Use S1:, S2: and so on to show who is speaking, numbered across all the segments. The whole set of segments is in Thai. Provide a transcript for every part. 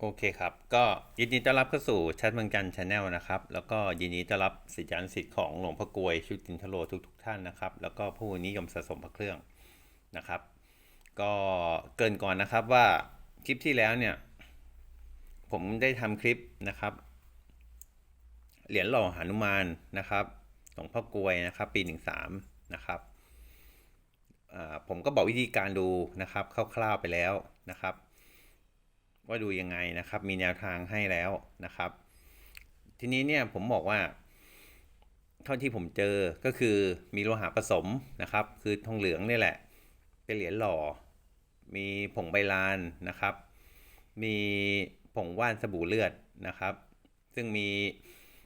S1: โอเคครับ ก็ยินดีต้อนรับเข้าสู่ชัดเมืองจันชาแนลนะครับ แล้วก็ยินดีต้อนรับศิษยานุศิษย์ของหลวงพ่อกลวยชุตินทโลทุกทท่านนะครับ แล้วก็ผู้นิยมสะสมพระเครื่องนะครับ ก็เกรินก่อนนะครับว่าคลิปที่แล้วเนี่ย ผมได้ทำคลิปนะครับ เหรียญหล่อหานุมานนะครับหลวงพ่อกลวยนะครับ ปี 13 นะครับผมก็บอกวิธีการดูนะครับคร่าวๆไปแล้วนะครับ ว่าดูยังไงนะครับ มีแนวทางให้แล้วนะครับ ทีนี้เนี่ยผมบอกว่า เท่าที่ผมเจอก็คือมีโลหะผสมนะครับ คือทองเหลืองนี่แหละ เป็นเหรียญหล่อ มีผงใบลานนะครับ มีผงว่านสบู่เลือดนะครับ ซึ่งมี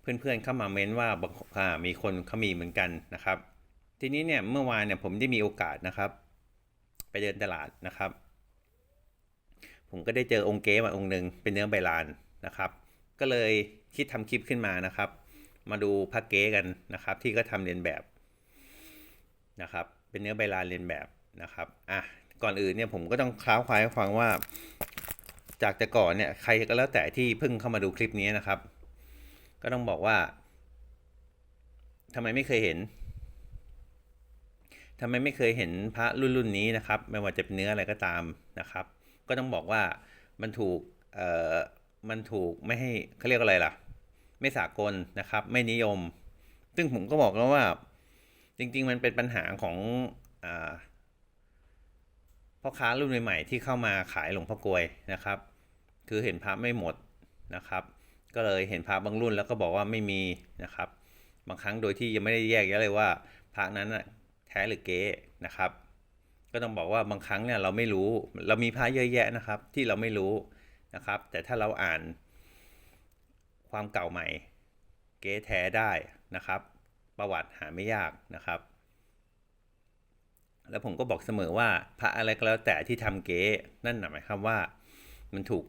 S1: เพื่อนๆเข้ามาเม้นว่าบางอ่ามีคนเขามีเหมือนกันนะครับ ทีนี้เนี่ยเมื่อวานเนี่ยผมได้มีโอกาสนะครับ ไปเดินตลาดนะครับ ผมก็ได้เจอองค์เก๊มาองค์หนึ่งเป็นเนื้อใบลานนะครับ ก็เลยคิดทำคลิปขึ้นมานะครับ มาดูพระเก๊กันนะครับ ที่ก็ทำเรียนแบบนะครับ เป็นเนื้อใบลานเรียนแบบนะครับอะก่อนอื่นเนี่ยผมก็ต้องคล้าวควายให้ฟังว่า จากแต่ก่อนเนี่ยใครก็แล้วแต่ที่เพิ่งเข้ามาดูคลิปนี้นะครับ ก็ต้องบอกว่าทำไมไม่เคยเห็นทำไมไม่เคยเห็นพระรุ่นรุ่นนี้นะครับ ไม่ว่าจะเป็นเนื้ออะไรก็ตามนะครับ ก็ต้องบอกว่ามันถูกเอ่อมันถูกไม่ให้เขาเรียกอะไรล่ะ ไม่สากลนะครับ ไม่นิยม ซึ่งผมก็บอกแล้วว่า จริง ๆ มันเป็นปัญหาของอพ่อค้ารุ่นใหม่ๆที่เข้ามาขายหลวงพ่อกลวยนะครับ คือเห็นพระไม่หมดนะครับ ก็เลยเห็นพระบางรุ่นแล้วก็บอกว่าไม่มีนะครับ บางครั้งโดยที่ยังไม่ได้แยกแยะเลยว่าพระนั้นแท้หรือเก๊นะครับ ก็ต้องบอกว่าบางครั้งเนี่ยเราไม่รู้ เรามีพระเยอะแยะนะครับ ที่เราไม่รู้นะครับ แต่ถ้าเราอ่านความเก่าใหม่ เก๊แท้ได้นะครับ ประวัติหาไม่ยากนะครับ แล้วผมก็บอกเสมอว่าพระอะไรก็แล้วแต่ที่ทำเก๊นั่นหมายความว่ามันถูก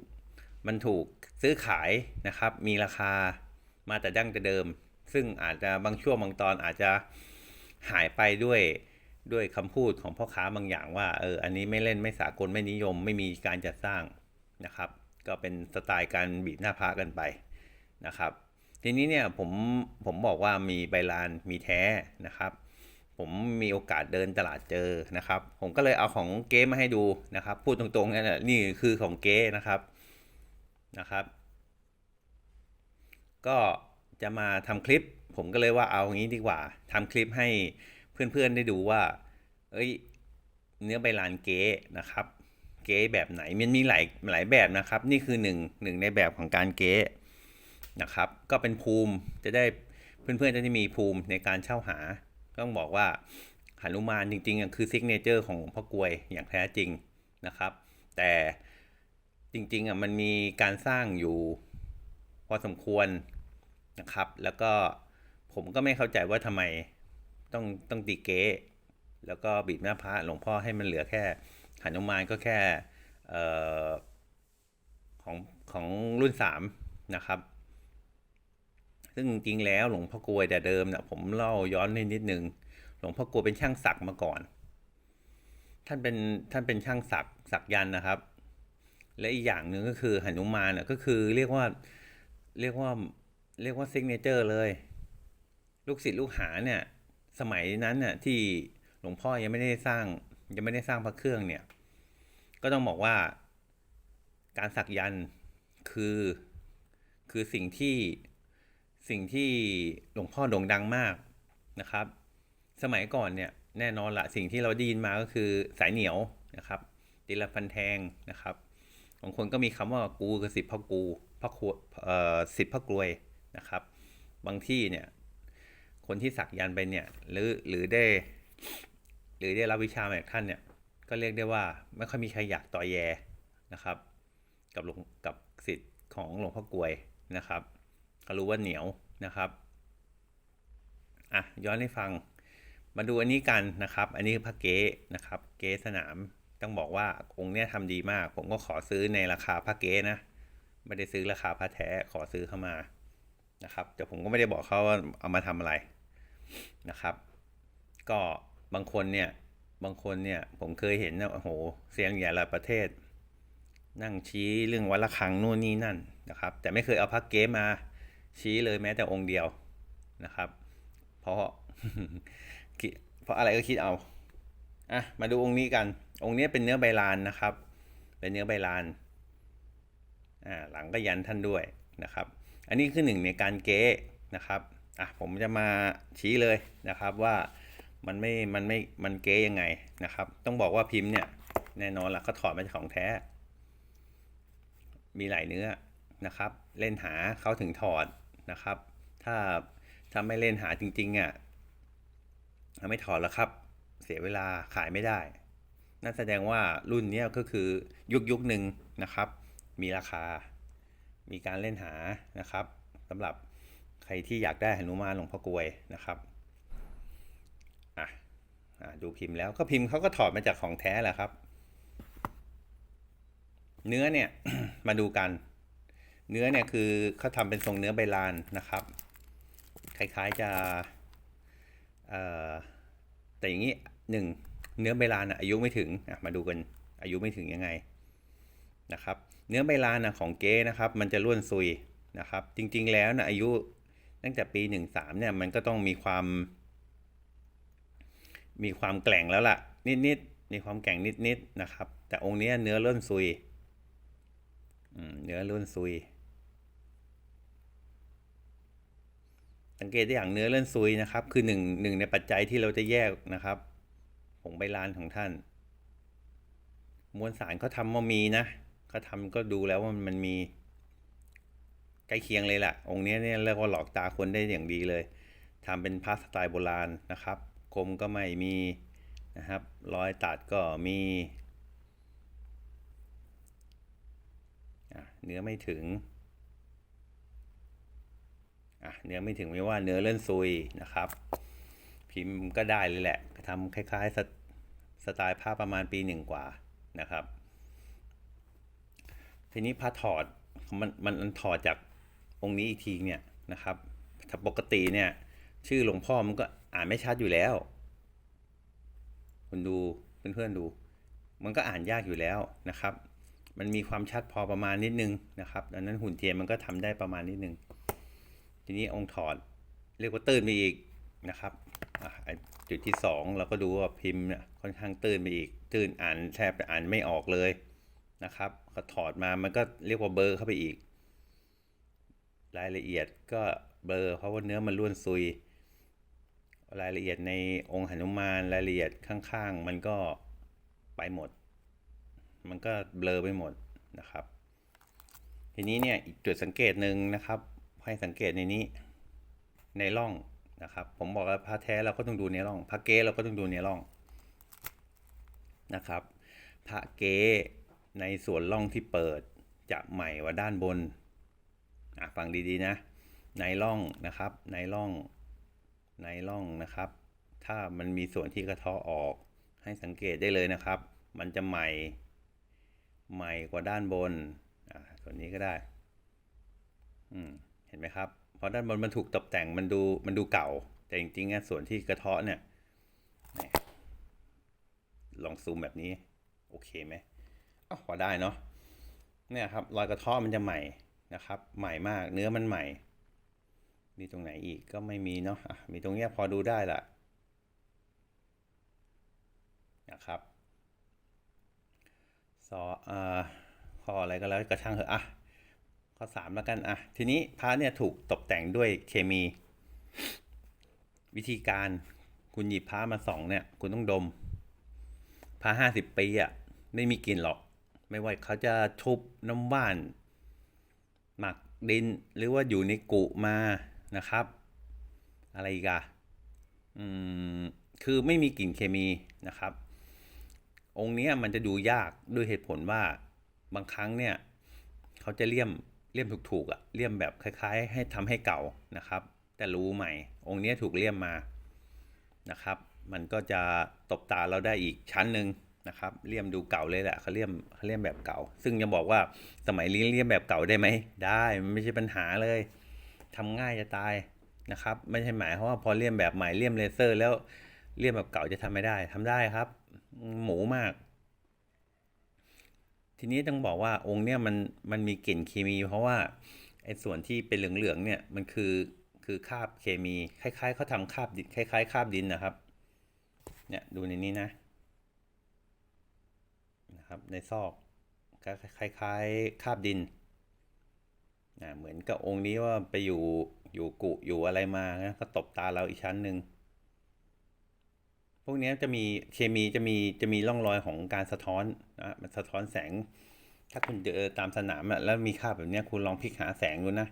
S1: มันถูกซื้อขายนะครับ มีราคามาแต่ดั้งแต่เดิม ซึ่งอาจจะบางช่วงบางตอนอาจจะหายไปด้วย ด้วยคำพูดของพ่อค้าบางอย่างว่าเอออันนี้ไม่เล่นไม่สากลไม่นิยม ไม่มีการจัดสร้างนะครับ ก็เป็นสไตล์การบีบหน้าพระกันไปนะครับ ทีนี้เนี่ยผมผมบอกว่ามีใบลานมีแท้นะครับ ผมมีโอกาสเดินตลาดเจอนะครับ ผมก็เลยเอาของเก๊มาให้ดูนะครับ พูดตรงๆนั่นแหละนี่คือของเก๊นะครับนะครับ ก็จะมาทำคลิป ผมก็เลยว่าเอางี้ดีกว่าทำคลิปให้ เพื่อนๆได้ดูว่า เอ้ย เนื้อใบลานเก๊นะครับ เก๊แบบไหนมันมีหลายหลายแบบนะครับ นี่คือหนึ่งหนึ่งในแบบของการเก๊นะครับ ก็เป็นภูมิจะได้เพื่อนๆจะได้มีภูมิในการเช่าหา ต้องบอกว่าหนุมานจริงๆคือซิกเนเจอร์ของพ่อกวยอย่างแท้จริงนะครับ แต่จริงๆอะมันมีการสร้างอยู่พอสมควรนะครับ แล้วก็ผมก็ไม่เข้าใจว่าทำไม ต้องต้องตีเก๊แล้วก็บีบหน้าพระหลวงพ่อให้มันเหลือแค่หนุมานก็แค่ของของรุ่นสามนะครับ ซึ่งจริงแล้วหลวงพ่อกลวยแต่เดิมเนี่ยผมเล่าย้อนนิดนึง หลวงพ่อกลวยเป็นช่างศักมาก่อน ท่านเป็นท่านเป็นช่างศักศักยันนะครับ และอีกอย่างหนึ่งก็คือหนุมานน่ะก็คือเรียกว่าเรียกว่าเรียกว่าซิกเนเจอร์เลย ลูกศิษย์ลูกหาเนี่ย สมัยนั้นน่ะที่หลวงพ่อยังไม่ได้สร้าง ยังไม่ได้สร้างพระเครื่องเนี่ย ก็ต้องบอกว่าการสักยันต์คือคือสิ่งที่สิ่งที่หลวงพ่อโด่งดังมากนะครับ สมัยก่อนเนี่ยแน่นอนละสิ่งที่เราได้ยินมาก็คือสายเหนียวนะครับตีละพันแทงนะครับบางคนก็มีคำว่ากูคือสิบพ่อกูพ่อครัวเอ่อสิบพ่อกลวยนะครับ บางที่เนี่ย คนที่สักยันไปเนี่ยหรือหรือได้ หรือได้รับวิชามาจากท่านเนี่ยก็เรียกได้ว่าไม่ค่อยมีใครอยากต่อแยนะครับ กับหลวงกับสิทธิ์ของหลวงพ่อกลวยนะครับก็รู้ว่าเหนียวนะครับอะย้อนให้ฟังมาดูอันนี้กันนะครับ อันนี้คือพระเก๊นะครับ เก๊สนามต้องบอกว่าองค์เนี้ยทำดีมาก ผมก็ขอซื้อในราคาพระเก๊นะไม่ได้ซื้อราคาพระแท้ขอซื้อเข้ามานะครับแต่ผมก็ไม่ได้บอกเขาว่าเอามาทำอะไร นะครับ ก็บางคนเนี่ยบางคนเนี่ยผมเคยเห็นนะโอ้โหเสียงใหญ่ระประเทศ นั่งชี้เรื่องวัลคังนู่นนี่นั่นนะครับ แต่ไม่เคยเอาพระเก๊มาชี้เลยแม้แต่องค์เดียวนะครับ เพราะเพราะอะไรก็คิดเอาอะมาดูองค์นี้กัน องค์นี้เป็นเนื้อใบลานนะครับ เป็นเนื้อใบลานอ่าหลังก็ยันท่านด้วยนะครับ อันนี้คือหนึ่งในการเก๊นะครับ อะผมจะมาชี้เลยนะครับว่ามันไม่ มันไม่ มันเก๊ยังไงนะครับ ต้องบอกว่าพิมพ์เนี่ยแน่นอนละเขาถอดมาจากของแท้ มีหลายเนื้อนะครับ เล่นหาเขาถึงถอดนะครับ ถ้าถ้าไม่เล่นหาจริงๆอะไม่ถอดแล้วครับ เสียเวลาขายไม่ได้ นั่นแสดงว่ารุ่นเนี้ยก็คือยุคยุคหนึ่งนะครับ มีราคา มีการเล่นหานะครับสำหรับ ใครที่อยากได้หนุมานหลวงพ่อกวยนะครับอะอะดูพิมพ์แล้วก็พิมพ์เขาก็ถอดมาจากของแท้แหละครับ เนื้อเนี่ยมาดูกัน เนื้อเนี่ยคือเขาทำเป็นทรงเนื้อใบลานนะครับ คล้ายๆจะแต่อย่างนี้หนึ่งเนื้อใบลานอายุไม่ถึงมาดูกันอายุไม่ถึงยังไงนะครับ เนื้อใบลานของเก๊นะครับ มันจะร่วนซุยนะครับ จริงๆแล้วนะอายุ ตั้งแต่ปี 13เนี่ยมันก็ต้องมีความ มีความแกร่งแล้วล่ะ นิดๆมีความแกร่งนิดๆนะครับ แต่องค์นี้เนื้อร่วนซุยเนื้อร่วนซุย สังเกตได้อย่างเนื้อเลื่อนซุยนะครับ คือหนึ่งหนึ่งในปัจจัยที่เราจะแยกนะครับผงใบลานของท่าน มวลสารเขาทำว่ามีนะเขาทำก็ดูแล้วว่ามันมี ใกล้เคียงเลยแหละองค์นี้เนี่ยเรียกว่าหลอกตาคนได้อย่างดีเลยทำเป็นพาสไตล์โบราณนะครับคมก็ไม่มีนะครับรอยตัดก็มีเนื้อไม่ถึงอะเนื้อไม่ถึงไม่ว่าเนื้อเลื่อนซุยนะครับ พิมพ์ก็ได้เลยแหละทำคล้ายๆสไตสไตล์ผ้าประมาณปีหนึ่งกว่านะครับ ทีนี้ผ้าถอดมันมันถอดจาก องค์นี้อีกทีเนี่ยนะครับถ้าปกติเนี่ยชื่อหลวงพ่อมันก็อ่านไม่ชัดอยู่แล้วคุณดูเพื่อนๆดู มันก็อ่านยากอยู่แล้วนะครับ มันมีความชัดพอประมาณนิดนึงนะครับดังนั้นหุ่นเทียนมันก็ทำได้ประมาณนิดนึง ทีนี้องค์ถอดเรียกว่าตื้นไปอีกนะครับจุดที่สองเราก็ดูว่าพิมพ์เนี่ยค่อนข้างตื้นไปอีก ตื้นอ่านแทบจะอ่านไม่ออกเลยนะครับก็ถอดมามันก็เรียกว่าเบอร์เข้าไปอีก รายละเอียดก็เบลอเพราะว่าเนื้อมันล้วนซุย รายละเอียดในองค์หนุมานรายละเอียดข้างๆ มันก็ไปหมด มันก็เบลอไปหมดนะครับ ทีนี้เนี่ยอีกจุดสังเกตหนึ่งนะครับ ให้สังเกตในนี้ในร่องนะครับ ผมบอกว่าพระแท้เราก็ต้องดูในร่องพระเก๊เราก็ต้องดูในร่องนะครับพระเก๊ในส่วนร่องที่เปิดจะใหม่กว่าด้านบน ฟังดีๆนะในร่องนะครับในร่องในร่องนะครับ ถ้ามันมีส่วนที่กระเทาะออก ให้สังเกตได้เลยนะครับ มันจะใหม่ใหม่กว่าด้านบนอ่าส่วนนี้ก็ได้อืมเห็นไหมครับเพราะด้านบนมันถูกตกแต่งมันดูมันดูเก่า แต่จริงๆนี่ยส่วนที่กระเทาะเนี่ยลองซูมแบบนี้ โอเคไหมอ้าวพอได้เนาะเนี่ยครับรอยกระเทาะมันจะใหม่ นะครับ ใหม่มากเนื้อมันใหม่ มีตรงไหนอีกก็ไม่มีเนาะอะมีตรงเนี้ยพอดูได้ละนะครับซออ่าข้ออะไรก็แล้วกระช่างเถอะอะข้อสามแล้วกันอะทีนี้พระเนี่ยถูกตกแต่งด้วยเคมี วิธีการคุณหยิบพระมาส่องเนี่ย คุณต้องดมพระห้าสิบปีอะไม่มีกลิ่นหรอก ไม่ว่าเขาจะชุบน้ำว่าน หมักดินหรือว่าอยู่ในกุมานะครับ อะไรกอะอืมคือไม่มีกลิ่นเคมีนะครับ องค์นี้มันจะดูยากด้วยเหตุผลว่าบางครั้งเนี่ยเขาจะเลี่ยมเลี่ยมถูกๆอะเลี่ยมแบบคล้าย ๆ ให้ทำให้เก่านะครับ แต่รู้ใหม่ องค์นี้ถูกเลี่ยมมานะครับ มันก็จะตบตาเราได้อีกชั้นหนึ่ง นะครับเลี่ยมดูเก่าเลยแหละเขาเลี่ยมเขาเลี่ยมแบบเก่า ซึ่งจะบอกว่าสมัยนี้เลี่ยมแบบเก่าได้ไหมได้มันไม่ใช่ปัญหาเลยทำง่ายจะตายนะครับ ไม่ใช่หมายเพราะว่าพอเลี่ยมแบบใหม่เลี่ยมเลเซอร์ แล้วเลี่ยมแบบเก่าจะทำไม่ได้ทำได้ครับ หมูมาก ทีนี้ต้องบอกว่าองค์เนี่ยมันมันมีกลิ่นเคมี เพราะว่าไอ้ส่วนที่เป็นเหลืองๆเนี่ยมันคือคือคาบเคมี คล้ายๆเขาทำคาบดินคล้ายๆคาบดินนะครับ เนี่ยดูในนี้นะ นะครับในซอกคล้ายๆคาบดินนะเหมือนกับองค์นี้ว่าไปอยู่อยู่กุอยู่อะไรมานะก็ตบตาเราอีกชั้นหนึ่งพวกนี้จะมีเคมีจะมีจะมีร่องรอยของการสะท้อนนะมันสะท้อนแสง ถ้าคุณเจอตามสนามอะแล้วมีคาบแบบนี้คุณลองพลิกหาแสงดูนะ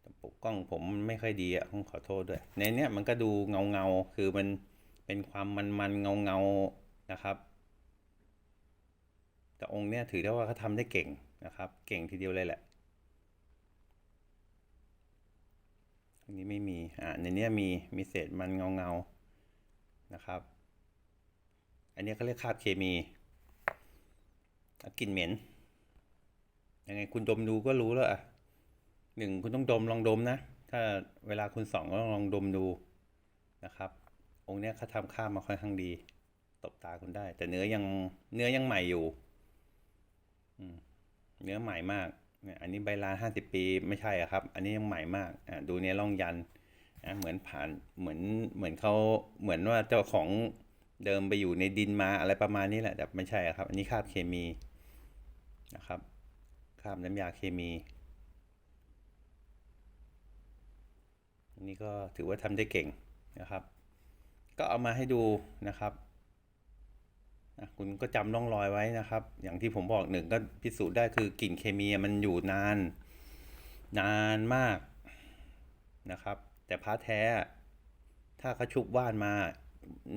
S1: แต่ปกกล้องผมไม่ค่อยดีอะต้องขอโทษด้วย ในเนี้ยมันก็ดูเงาเงาๆคือมันเป็นความมันมันเงาเงาๆนะครับ แต่องค์เนี้ยถือได้ว่าเขาทำได้เก่งนะครับ เก่งทีเดียวเลยแหละอันนี้ไม่มีอ่าในนี้มีมีเศษมันเงาเงานะครับ อันนี้เขาเรียกคาบเคมีกลิ่นเหม็นยังไงคุณดมดูก็รู้แล้วอะหนึ่งคุณต้องดมลองดมนะ ถ้าเวลาคุณส่องก็ลองดมดูนะครับ องค์เนี้ยเขาทำข้ามมาค่อนข้างดี ตบตาคุณได้ แต่เนื้อยังเนื้อยังใหม่อยู่ เนื้อใหม่มากเนี่ยอันนี้ใบลานห้าสิบปีไม่ใช่อะครับ อันนี้ยังใหม่มากอะดูเนี้ยร่องยันนะเหมือนผ่านเหมือนเหมือนเขาเหมือนว่าเจ้าของเดิมไปอยู่ในดินมาอะไรประมาณนี้แหละแต่ไม่ใช่อะครับ อันนี้คาบเคมีนะครับคาบน้ำยาเคมีอันนี้ก็ถือว่าทำได้เก่งนะครับ ก็เอามาให้ดูนะครับ คุณก็จำร่องรอยไว้นะครับ อย่างที่ผมบอกหนึ่งก็พิสูจน์ได้คือกลิ่นเคมีมันอยู่นาน นานมากนะครับ แต่พระแท้ ถ้าเขาชุบว่านมา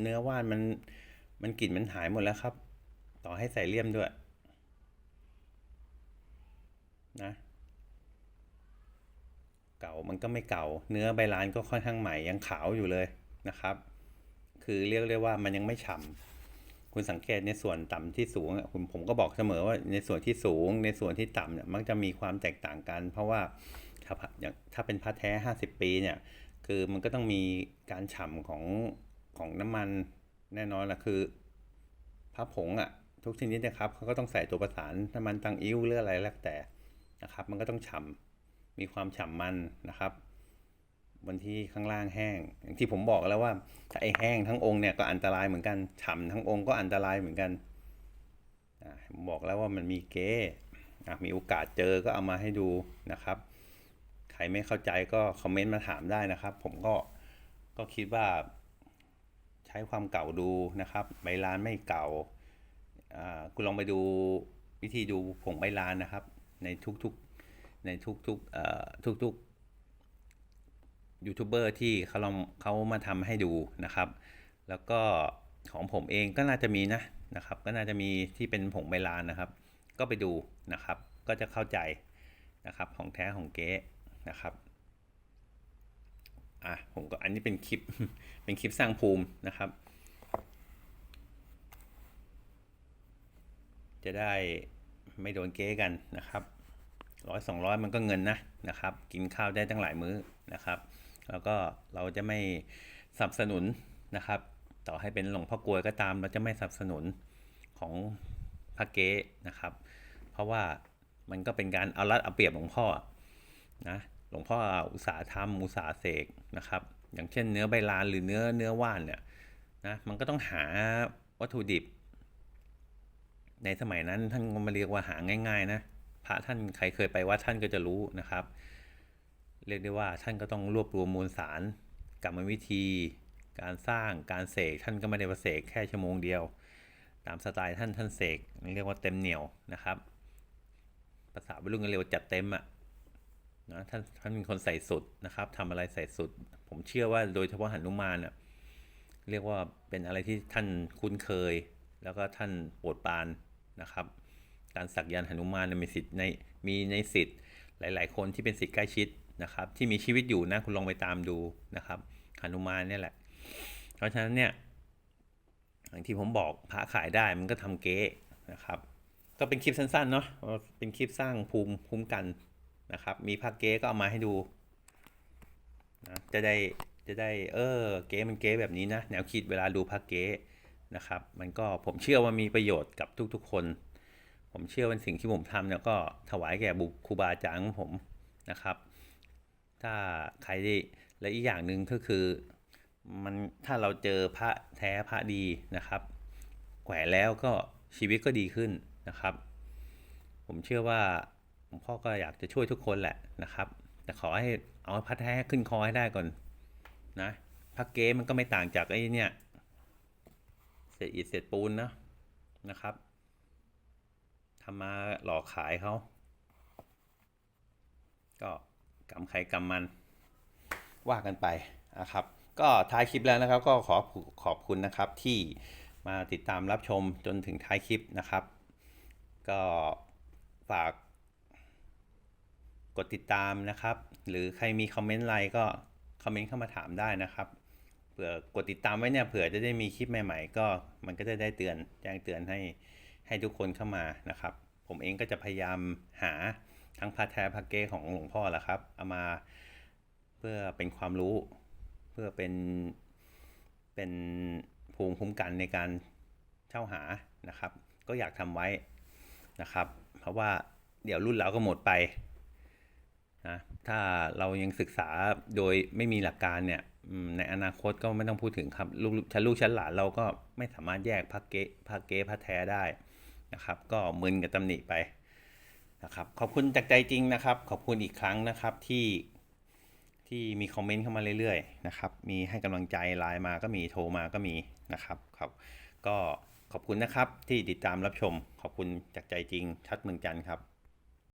S1: เนื้อว่านมันมันกลิ่นมันหายหมดแล้วครับ ต่อให้ใส่เลี่ยมด้วยนะเก่ามันก็ไม่เก่า เนื้อใบลานก็ค่อนข้างใหม่ยังขาวอยู่เลยนะครับ คือเรียกได้ว่ามันยังไม่ฉ่ำ คุณสังเกตในส่วนต่ำที่สูงอะผมผมก็บอกเสมอว่าในส่วนที่สูง ในส่วนที่ต่ำเนี่ยมักจะมีความแตกต่างกัน เพราะว่าถ้าอย่างถ้าเป็นพระแท้ 50 ปีเนี่ยคือมันก็ต้องมีการฉ่ำของของน้ำมันแน่นอนละคือพระผงอะ่ะทุกชนิดนะครับเขาก็ต้องใส่ตัวประสานน้ำมันตังอิ้วหรืออะไรแล้วแต่นะครับ มันก็ต้องฉ่ำมีความฉ่ำมันนะครับ บนที่ข้างล่างแห้ง อย่างที่ผมบอกแล้วว่า ถ้าไอแห้งทั้งองค์เนี่ยก็อันตรายเหมือนกันฉ่ำทั้งองค์ก็อันตรายเหมือนกันผมบอกแล้วว่ามันมีเก๊ะมีโอกาสเจอก็เอามาให้ดูนะครับ ใครไม่เข้าใจก็คอมเมนต์มาถามได้นะครับ ผมก็ก็คิดว่าใช้ความเก่าดูนะครับ ใบลานไม่เก่าคุณลองไปดูวิธีดูผงใบลานนะครับ ในทุกๆในทุกๆทุกๆ ยูทูบเบอร์ที่เขาลองเขามาทำให้ดูนะครับ แล้วก็ของผมเองก็น่าจะมีนะนะครับ ก็น่าจะมีที่เป็นผงใบลานนะครับ ก็ไปดูนะครับ ก็จะเข้าใจนะครับของแท้ของเก๊นะครับอะผมก็อันนี้เป็นคลิปเป็นคลิปสร้างภูมินะครับ จะได้ไม่โดนเก๊กันนะครับร้อยสองร้อยมันก็เงินนะนะครับ กินข้าวได้ตั้งหลายมื้อนะครับ แล้วก็เราจะไม่สนับสนุนนะครับ ต่อให้เป็นหลวงพ่อกลวยก็ตาม เราจะไม่สนับสนุนของพระเก๊นะครับ เพราะว่ามันก็เป็นการเอารัดเอาเปรียบหลวงพ่อนะหลวงพ่ออุตสาห์ทำอุตสาหเสกนะครับ อย่างเช่นเนื้อใบลานหรือเนื้อเนื้อว่านเนี่ยนะมันก็ต้องหาวัตถุดิบ ในสมัยนั้นท่านก็มาเรียกว่าหาง่าย ๆ นะพระท่านใครเคยไปวัดท่านก็จะรู้นะครับ เรียกได้ว่าท่านก็ต้องรวบรวมมวลสารกรรมวิธี การสร้างการเสกท่านก็ไม่ได้มาเสกแค่ชั่วโมงเดียว ตามสไตล์ท่านท่านเสกเรียกว่าเต็มเหนียวนะครับภาษาวัยรุ่นก็เรียกว่าจัดเต็มอะ่ะนะท่านท่านเป็นคนใส่สุดนะครับทำอะไรใส่สุด ผมเชื่อว่าโดยเฉพาะหนุมานอะเรียกว่าเป็นอะไรที่ท่านคุ้นเคย แล้วก็ท่านโปรดปรานนะครับ การสักยันหนุมานมีสิทธิ์ในมีในสิทธิ์หลาย ๆ คนที่เป็นสิทธิ์ใกล้ชิด นะครับ ที่มีชีวิตอยู่นะคุณลองไปตามดูนะครับหนุมานเนี่ยแหละ เพราะฉะนั้นเนี่ยอย่างที่ผมบอกพระขายได้มันก็ทำเก๊นะครับ ก็เป็นคลิปสั้นๆเนาะเป็นคลิปสร้างภูมิคุ้มกันนะครับ มีพระเก๊ก็เอามาให้ดูนะจะได้จะได้เออเก๊มันเก๊แบบนี้นะแนวคิดเวลาดูพระเก๊นะครับ มันก็ผมเชื่อว่ามีประโยชน์กับทุกๆคน ผมเชื่อว่าสิ่งที่ผมทำเนี่ยก็ถวายแก่บุครูบาอาจารย์ของผมนะครับ ถ้าใครได้และอีกอย่างหนึ่งก็คือมันถ้าเราเจอพระแท้พระดีนะครับแขวนแล้วก็ชีวิตก็ดีขึ้นนะครับ ผมเชื่อว่าหลวงพ่อก็อยากจะช่วยทุกคนแหละนะครับ แต่ขอให้เอาพระแท้ขึ้นคอให้ได้ก่อนนะพระเก๊มันก็ไม่ต่างจากไอ้เนี่ยเศษอิฐเศษปูนนะนะครับทำมาหลอกขายเขาก็ กำใครกำมันว่ากันไปนะครับ ก็ท้ายคลิปแล้วนะครับ ก็ขอขอบคุณนะครับที่มาติดตามรับชมจนถึงท้ายคลิปนะครับ ก็ฝากกดติดตามนะครับ หรือใครมีคอมเมนต์อะไรก็คอมเมนต์เข้ามาถามได้นะครับเผื่อกดติดตามไว้เนี่ยเผื่อจะได้มีคลิปใหม่ ๆ ก็มันก็จะได้เตือนแจ้งเตือนให้ให้ทุกคนเข้ามานะครับ ผมเองก็จะพยายามหา ทั้งพาแท้พาเก้ของหลวงพ่อแหละครับ เอามาเพื่อเป็นความรู้ เพื่อเป็นเป็นภูมิคุ้มกันในการเช่าหานะครับ ก็อยากทำไว้นะครับ เพราะว่าเดี๋ยวรุ่นเราก็หมดไปนะถ้าเรายังศึกษาโดยไม่มีหลักการเนี่ยในอนาคตก็ไม่ต้องพูดถึงครับลูกชั้นลูกชั้นหลานเราก็ไม่สามารถแยกพักเก๊พักเก๊พักแท้ได้นะครับ ก็มึนกับตำหนิไป นะครับขอบคุณจากใจจริงนะครับ ขอบคุณอีกครั้งนะครับที่ที่มีคอมเมนต์เข้ามาเรื่อยๆนะครับมีให้กำลังใจไลน์มาก็มีโทรมาก็มีนะครับครับ ก็ขอบคุณนะครับที่ติดตามรับชม ขอบคุณจากใจจริง ชัดเมืองจันทร์ครับ